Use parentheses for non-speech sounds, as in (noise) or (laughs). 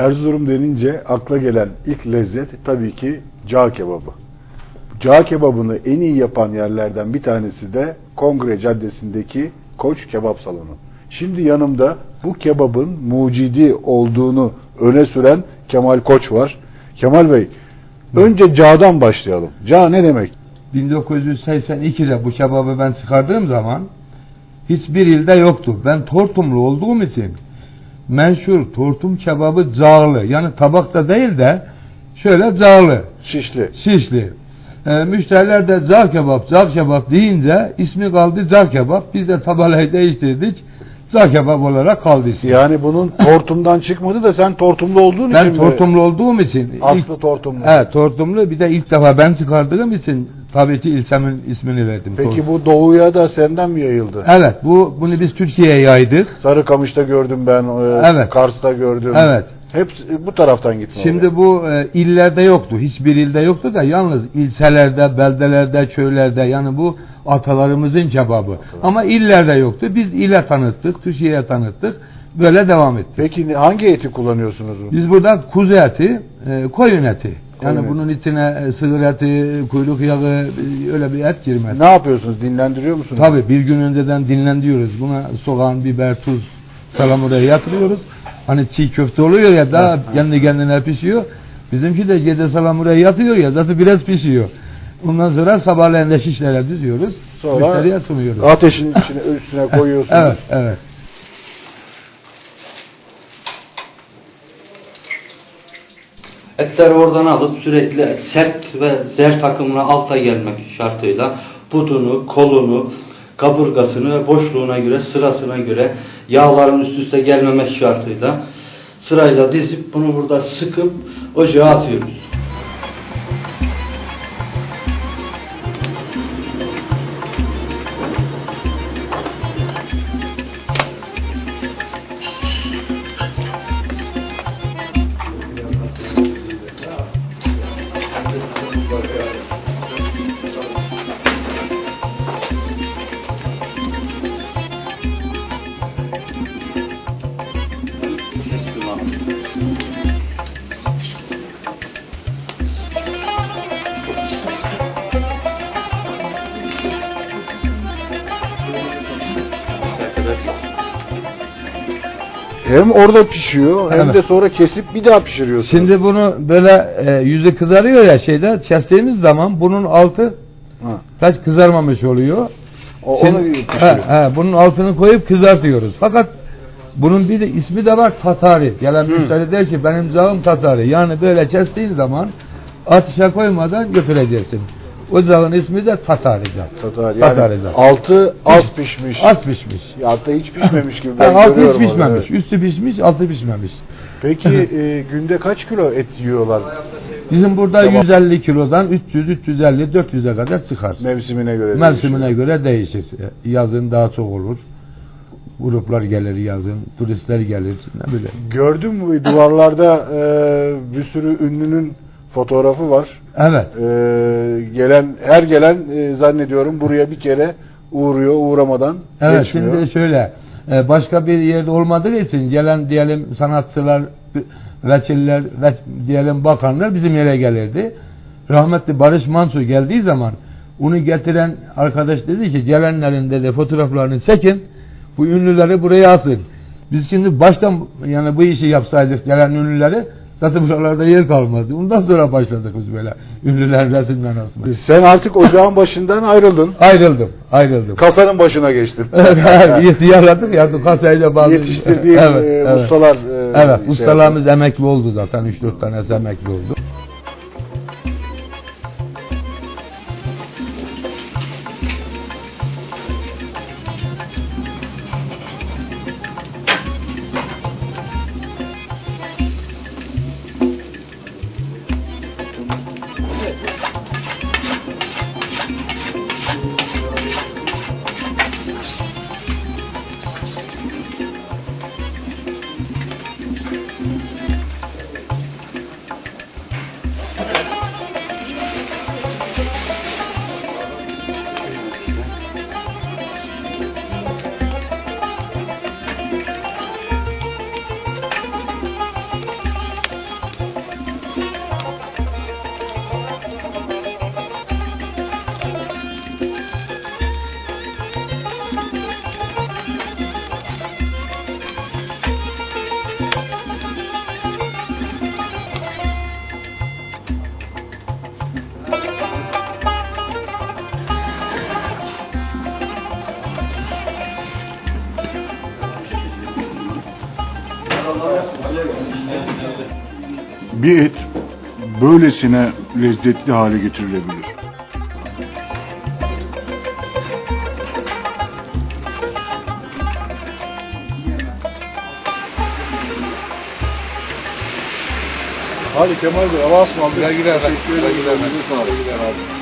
Erzurum denince akla gelen ilk lezzet tabii ki cağ kebabı. Cağ kebabını en iyi yapan yerlerden bir tanesi de Kongre Caddesi'ndeki Koç Kebap Salonu. Şimdi yanımda bu kebabın mucidi olduğunu öne süren Kemal Koç var. Kemal Bey, önce cağdan başlayalım. Cağ ne demek? 1982'de bu kebabı ben çıkardığım zaman hiçbir ilde yoktu. Ben Tortumlu olduğum için menşur Tortum kebabı cağlı. Yani tabakta değil de şöyle cağlı, Şişli. şişli. E, müşteriler de cağ kebap, cağ kebap deyince ismi kaldı cağ kebap. Biz de tabelayı değiştirdik. Cağ kebap olarak kaldı ismi. Yani bunun tortumdan çıkmadı da sen tortumlu olduğun için Ben mi? Tortumlu olduğum için ilk- Aslı tortumlu. Evet Tortumlu bir de ilk defa ben çıkardığım için tabii ki ilçemin ismini verdim. Peki bu doğuya da senden mi yayıldı? Evet bu bunu biz Türkiye'ye yaydık. Sarıkamış'ta gördüm ben, e, Evet. Kars'ta gördüm. Evet. Hepsi bu taraftan gitme. Şimdi bu e, illerde yoktu. Hiçbir ilde yoktu da yalnız ilçelerde, beldelerde, köylerde yani bu atalarımızın kebabı. Ama illerde yoktu. Biz ile tanıttık, Türkiye'ye tanıttık. Böyle devam ettik. Peki hangi eti kullanıyorsunuz? Biz burada kuzu eti, e, koyun eti. Yani Koyun eti. bunun içine e, sığır eti, kuyruk yağı öyle bir et girmez. Ne yapıyorsunuz? Dinlendiriyor musunuz? Tabii bir gün önceden dinlendiriyoruz. Buna soğan, biber, tuz, salam oraya yatırıyoruz. Hani çiğ köfte oluyor ya da kendi kendine pişiyor. Bizimki de gece salam oraya yatıyor ya zaten biraz pişiyor. Ondan sonra sabahleyin de şişlere düzüyoruz. Sonra müşteriye sunuyoruz. Ateşin içine, üstüne (laughs) koyuyorsunuz. Evet, evet. Etleri oradan alıp sürekli sert ve zer takımına alta gelmek şartıyla budunu, kolunu, kaburgasını boşluğuna göre, sırasına göre yağların üst üste gelmemek şartıyla sırayla dizip bunu burada sıkıp ocağa atıyoruz. Hem orada pişiyor hem Evet. de sonra kesip bir daha pişiriyorsunuz. Şimdi bunu böyle e, yüzü kızarıyor ya şeyde kestiğimiz zaman bunun altı Ha. pek kızarmamış oluyor. O, Şimdi- onu he, pişiriyor. he, bunun altını koyup kızartıyoruz. Fakat bunun bir de ismi de var Tatari. Gelen Hı. müşteri der ki benim cağım Tatari. Yani böyle kestiğin zaman ateşe koymadan götüreceksin. O ismi de Tatari cağ. Tatar. Yani altı az pişmiş. Az pişmiş. Altta hiç pişmemiş gibi ben altı hiç görüyorum onu, pişmemiş. evet. Üstü pişmiş, altı pişmemiş. Peki (laughs) e, günde kaç kilo et yiyorlar Bizim burada Tamam. 150 kilodan 300, 350, 400'e kadar çıkar. mevsimine göre? Mevsimine değişiyor. göre değişir. Yazın daha çok olur. Gruplar gelir yazın, turistler gelir. Ne bileyim. Gördün mü duvarlarda e, bir sürü ünlünün fotoğrafı var. Evet. E, gelen her gelen e, zannediyorum buraya bir kere uğruyor uğramadan Evet geçmiyor. şimdi şöyle e, başka bir yerde olmadığı için gelen diyelim sanatçılar, vekiller, ve diyelim bakanlar bizim yere gelirdi. Rahmetli Barış Manço geldiği zaman onu getiren arkadaş dedi ki gelenlerin dedi fotoğraflarını çekin bu ünlüleri buraya asın. Biz şimdi baştan yani bu işi yapsaydık gelen ünlüleri zaten buralarda yer kalmazdı. Ondan sonra başladık biz böyle ünlülerin resimlerini asmaya. Sen artık ocağın başından ayrıldın. Ayrıldım, ayrıldım. Kasanın başına geçtin. (laughs) Evet, ihtiyarladık ya kasayla bazı Yetiştirdiğin Evet, e, evet. ustalar. e, Evet, şey ustalarımız emekli oldu zaten 3-4 tanesi emekli oldu. Bir et böylesine lezzetli hale getirilebilir. Hadi Kemal Bey, avans mı aldın? Güle güle efendim. Teşekkür ederim.